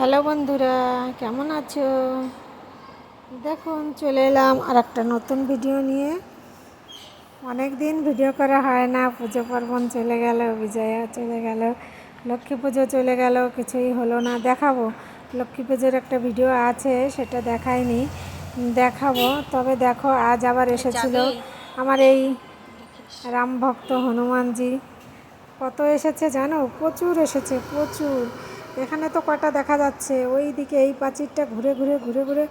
Hello বন্ধুরা কেমন আছো? দেখুন চলে এলাম আর একটা নতুন ভিডিও নিয়ে। অনেক দিন ভিডিও করা হয় না পুজো পার্বণ চলে গেল বিজয়া চলে গেল লক্ষ্মী পুজো চলে গেল কিছুই হলো না। দেখাবো লক্ষ্মী পুজোর একটা ভিডিও আছে সেটা দেখায়নি দেখাবো। তবে দেখো আজ আবার এসেছিল আমার এই রাম ভক্ত হনুমানজি। কত এসেছে জানো? প্রচুর এসেছে প্রচুর। এখানে তো কটা দেখা যাচ্ছে? ওই দিকে এই প্রাচীরটা ঘুরে ঘুরে ঘুরে ঘুরে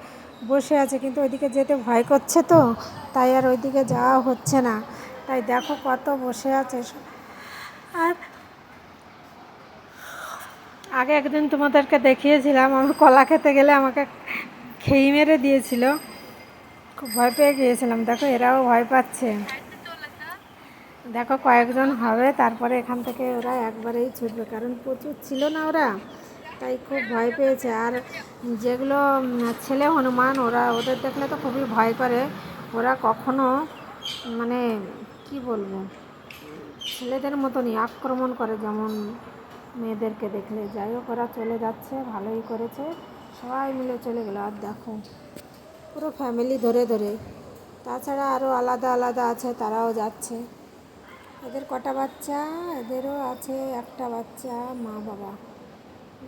বসে আছে, কিন্তু ওইদিকে যেতে ভয় করছে তো, তাই আর ওইদিকে যাওয়া হচ্ছে না। তাই দেখো কত বসে আছে আর আগে একদিন তোমাদেরকে দেখিয়েছিলাম, আমি কলা খেতে গেলে আমাকে খেই মেরে দিয়েছিল। খুব ভয় পেয়ে গিয়েছিলাম। দেখো এরাও ভয় পাচ্ছে। দেখো কয়েকজন হবে, তারপরে এখান থেকে ওরা একবারেই ছুটবে। কারণ প্রচুর ছিল না ওরা, তাই খুব ভয় পেয়েছে। আর যেগুলো ছেলে হনুমান, ওরা, ওদের দেখলে তো খুবই ভয় করে। ওরা কখনো মানে কি বলব, ছেলেদের মতনই আক্রমণ করে যেমন মেয়েদেরকে দেখলে। যাই হোক, ওরা চলে যাচ্ছে, ভালোই করেছে। সবাই মিলে চলে গেলো। আর দেখো, পুরো ফ্যামিলি ধরে ধরে। তাছাড়া আরও আলাদা আলাদা আছে, তারাও যাচ্ছে। এদের কটা বাচ্চা? এদেরও আছে একটা বাচ্চা, মা, বাবা,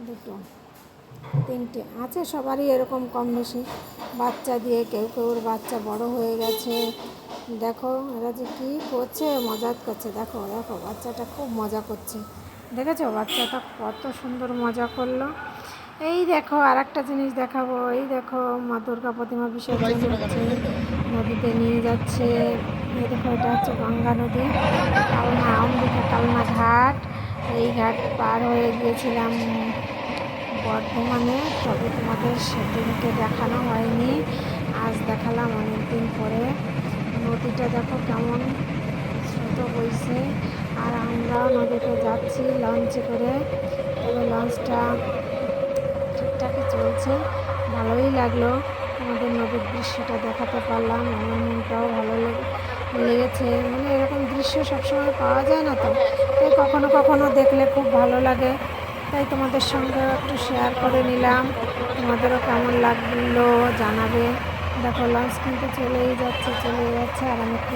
দুটো, তিনটে। আছে সবারই এরকম কম বেশি। বাচ্চা দিয়ে কেউ কেউর বাচ্চা বড় হয়ে গেছে। দেখো, এরা যে কী করছে মজা করছে। দেখো দেখো, বাচ্চাটা খুব মজা করছে। দেখেছ? বাচ্চাটা কত সুন্দর মজা করল। এই দেখো আর একটা জিনিস দেখাবো। এই দেখো মা দুর্গা প্রতিমা বিসর্জন হচ্ছে নদীতে নিয়ে যাচ্ছে। এই দেখো এটা হচ্ছে গঙ্গা নদী। কালনা অম্বিকা কালনা ঘাট। এই ঘাট পার হয়ে গিয়েছিলাম বর্ধমানে তবে তোমাদের সেদিনকে দেখানো হয়নি। আজ দেখালাম অনেক দিন পরে। নদীটা দেখো কেমন স্রোত বইছে। আর আমরাও নদীতে যাচ্ছি লঞ্চে করে। তবে লঞ্চটা চলছে ভালোই লাগল আমাদের নদীর দৃশ্যটা দেখাতে পারলাম। আমার মনটাও ভালো লেগে- লেগেছে। মানে এরকম দৃশ্য সবসময় পাওয়া যায় না তো। তাই কখনো কখনো দেখলে খুব ভালো লাগে। তাই তোমাদের সঙ্গে একটু শেয়ার করে নিলাম। তোমাদেরও কেমন লাগল জানাবে। দেখো লঞ্চ কিন্তু চলেই যাচ্ছে চলে যাচ্ছে। আর আমি একটু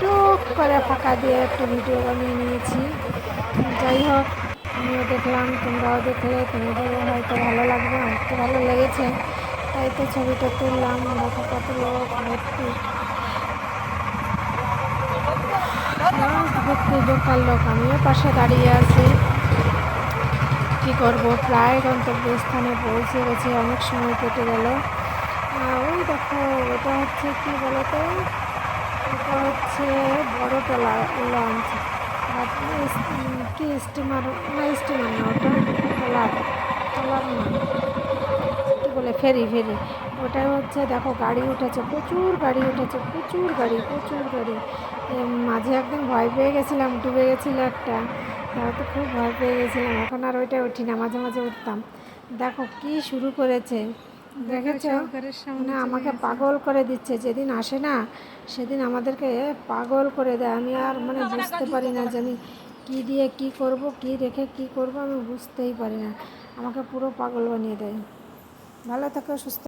টুক করে ফাঁকা দিয়ে একটু ভিডিও বানিয়ে নিয়েছি। যাই হোক আমিও দেখলাম, তোমরাও দেখলে তোমাদেরও হয়তো ভালো লাগবে আমার ভালো লেগেছে। তাই তো ছবিটা তুললাম দেখো কত লোক ভর্তি। ভর্তি বেকার লোক, আমিও পাশে দাঁড়িয়ে আছি। কী করব? প্রায় গন্তব্যস্থানে পৌঁছে গেছি, অনেক সময় কেটে গেল। ওই দেখো ওটা হচ্ছে কি বলতো? এটা হচ্ছে বড় টলা লঞ্চ। কি স্টিমার না স্টিমার না ওটা ট্রলার ট্রলার না কী বলে ফেরি ফেরি ওটাই হচ্ছে দেখো গাড়ি উঠেছে প্রচুর গাড়ি উঠেছে প্রচুর গাড়ি প্রচুর গাড়ি মাঝে একদিন ভয় পেয়ে গেছিলাম ডুবে গেছিল একটা তাও তো খুব ভয় পেয়ে গেছিলাম এখন আর ওইটা উঠি না মাঝে মাঝে উঠতাম দেখো কি শুরু করেছে দেখেছ? মানে আমাকে পাগল করে দিচ্ছে যেদিন আসে না সেদিন আমাদেরকে পাগল করে দেয়। আমি আর মানে বুঝতে পারি না যে আমি কী দিয়ে কী করব কি রেখে কি করব আমি বুঝতেই পারি না। আমাকে পুরো পাগল বানিয়ে দেয়। ভালো থাকো সুস্থ